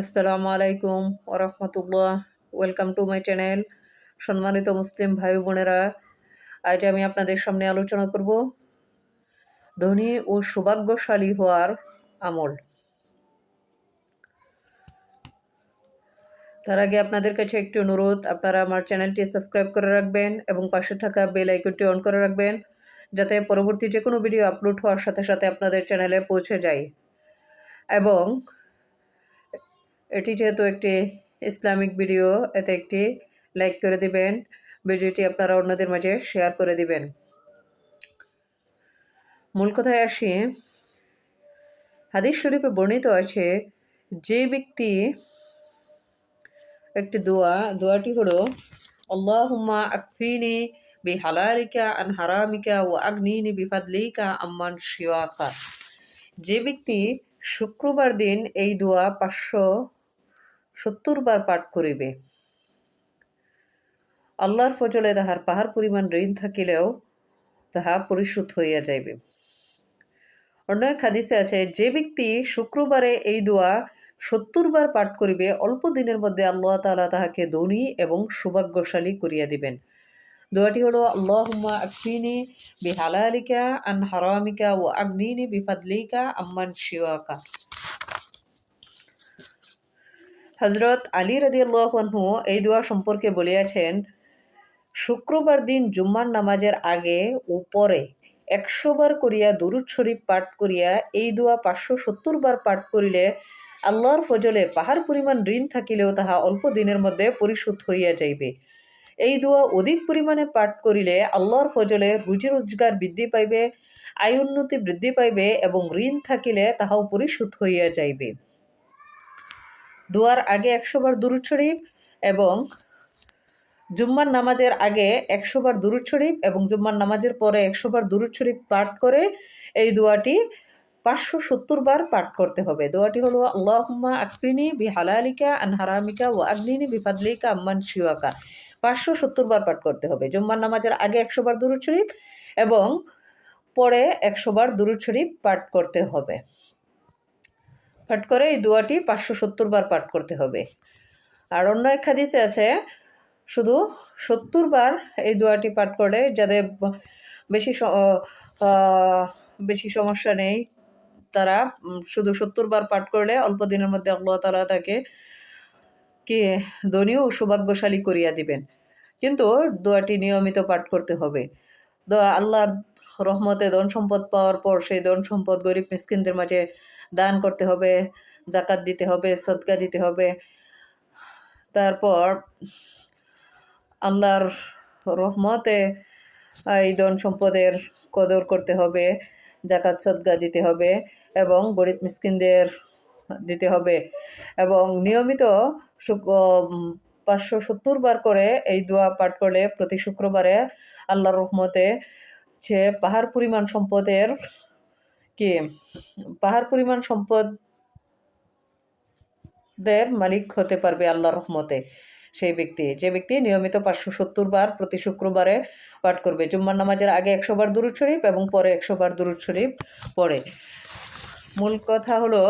আসসালামু আলাইকুম ওরহমতুল্লাহ ওয়েলকাম টু মাই চ্যানেল সম্মানিত মুসলিম ভাই বোনেরা, আজ আমি আপনাদের সামনে আলোচনা করব ধনী ও সৌভাগ্যশালী হওয়ার আমল। তার আগে আপনাদের কাছে একটি অনুরোধ, আপনারা আমার চ্যানেলটি সাবস্ক্রাইব করে রাখবেন এবং পাশে থাকা বেল আইকনটি অন করে রাখবেন, যাতে পরবর্তী যে কোনো ভিডিও আপলোড হওয়ার সাথে সাথে আপনাদের চ্যানেলে পৌঁছে যায়। এবং এটি যেহেতু একটি ইসলামিক ভিডিও, এতে একটি লাইক করে দিবেন। ভিডিওটি আপনারা অন্যদের মাঝে শেয়ার করে দিবেন। মূল কথায় আসি। হাদিস শরীফে বর্ণিত আছে, যে ব্যক্তি একটি দোয়া, দোয়াটি হলো, আল্লাহুম্মা আকফিনি বি হালালিকা আন হারামিকা ও আগ্নিনি বিফাদলিকা আম্মান শিওয়াকা যে ব্যক্তি শুক্রবার দিন এই দোয়া পাঁচশো সত্তর বার পাঠ করিবে। আল্লাহর ফজলে তাহার পাহাড় পরিমাণ ঋণ থাকিলেও তাহা পরিশোধ হইয়া যাইবে। অন্য এক হাদিসে আছে, যে ব্যক্তি শুক্রবারে এই দোয়া সত্তর বার পাঠ করিবে, অল্প দিনের মধ্যে আল্লাহ তালা তাহাকে ধনী এবং সৌভাগ্যশালী করিয়া দিবেন। দোয়াটি হলো, আল্লাহুম্মা আকফিনি বিহালালিকা আন হারামিকা ও আগ্নিনি বিফাদলিকা আম্মান শিওয়াকা। হজরত আলী রাদি আল্লাহনহু এই দোয়া সম্পর্কে বলিয়াছেন, শুক্রবার দিন জুম্মার নামাজের আগে ও পরে একশো বার করিয়া দুরুদ শরীফ পাঠ করিয়া এই দোয়া পাঁচশো সত্তর বার পাঠ করিলে আল্লাহর ফজলে পাহাড় পরিমাণ ঋণ থাকিলেও তাহা অল্প দিনের মধ্যে পরিশোধ হইয়া যাইবে। এই দোয়া অধিক পরিমাণে পাঠ করিলে আল্লাহর ফজলে রুজি রোজগার বৃদ্ধি পাইবে, আয় উন্নতি বৃদ্ধি পাইবে এবং ঋণ থাকিলে তাহাও পরিশোধ হইয়া যাইবে। দোয়ার আগে একশো বার দুরুদ শরীফ এবং জুম্মার নামাজের আগে একশো বার দুরুদ শরীফ এবং জুম্মার নামাজের পরে একশো বার দুরুদ শরীফ পাঠ করে এই দোয়াটি পাঁচশো সত্তর বার পাঠ করতে হবে। দোয়াটি হলো, আল্লাহম্মা আকফিনি বি হালালিকা আনহারামিকা ও আগ্নিনি বিফাদলিকা আম্মান শিওয়াকা পাঁচশো সত্তর বার পাঠ করতে হবে। জুম্মার নামাজের আগে একশো বার দুরুদ শরীফ এবং পরে একশো বার দুরুদ শরীফ পাঠ করতে হবে। পাঠ করে এই দোয়াটি পাঁচশো সত্তর বার পাঠ করতে হবে। আর অন্য এক হাদিসে আছে, শুধু সত্তর বার এই দোয়াটি পাঠ করে যাদের বেশি বেশি সমস্যা নেই, তারা শুধু সত্তর বার পাঠ করলে অল্প দিনের মধ্যে আল্লাহ তালা তাকে কে ধনী ও সৌভাগ্যশালী করিয়া দিবেন। কিন্তু দোয়াটি নিয়মিত পাঠ করতে হবে। দোয়া আল্লাহর রহমতে ধন সম্পদ পাওয়ার পর সেই ধন সম্পদ গরিব মিসকিনদের মাঝে দান করতে হবে, জাকাত দিতে হবে, সদকা দিতে হবে। তারপর আল্লাহর রহমতে এই ধন সম্পদের কদর করতে হবে, জাকাত, সদকা দিতে হবে এবং গরিব মিসকিনদের দিতে হবে এবং নিয়মিত পাঁচশো সত্তর বার করে এই দোয়া পাঠ করলে প্রতি শুক্রবারে আল্লাহর রহমতে সে পাহাড় পরিমাণ সম্পদের কি? পাহাড় পরিমাণ সম্পদের মালিক হতে পারবে আল্লাহর রহমতে সেই ব্যক্তি। যে ব্যক্তি নিয়মিত পাঁচশো সত্তর বার প্রতি শুক্রবারে পাঠ করবে, জুম্মার নামাজের আগে একশো বার দুরুদ শরীফ এবং পরে একশো বার দুরুদ শরীফ পড়ে। মূল কথা হলো,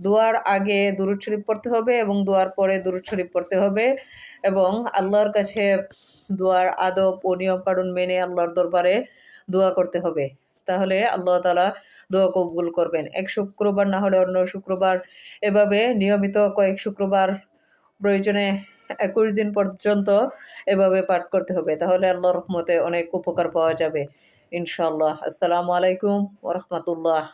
দোয়ার আগে দুরুদ শরীফ পড়তে হবে এবং দোয়ার পরে দুরুদ শরীফ পড়তে হবে এবং আল্লাহর কাছে দোয়ার আদব ও নিয়ম পালন মেনে আল্লাহর দরবারে দোয়া করতে হবে। তাহলে আল্লাহ তালা দোয়া কবুল করবেন। এক শুক্রবার না হলে অন্য শুক্রবার এভাবে নিয়মিত কয়েক শুক্রবার প্রয়োজনে একুশ দিন পর্যন্ত এভাবে পাঠ করতে হবে। তাহলে আল্লাহ রহমতে অনেক উপকার পাওয়া যাবে। ইনশাল্লাহ আসসালামু আলাইকুম ওরহমতুল্লাহ